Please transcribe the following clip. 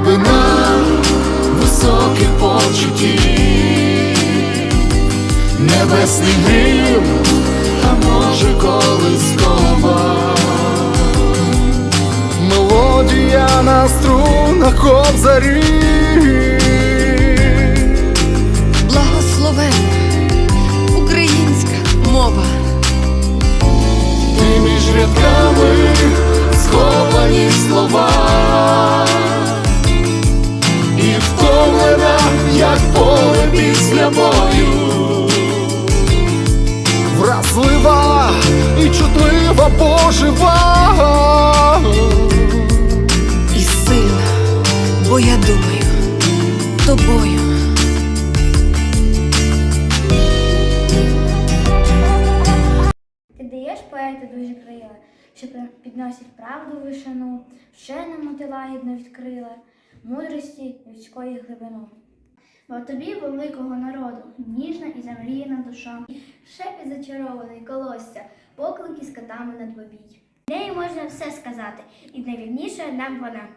глибина високих почуттів, небесний грім, а може колискова. Мелодія на струнах кобзарі. Після бою, вразлива і чутлива пожива. І сильна, бо я думаю тобою. Ти даєш поету дуже крила, що підносять правду вишину, вченому ти лагідно відкрила, мудрості людської глибину. Бо тобі великого народу, ніжна і замріяна душа, шепіт зачарований колосся, поклики з котами на двобій. Нею можна все сказати, і найвірніше нам вона.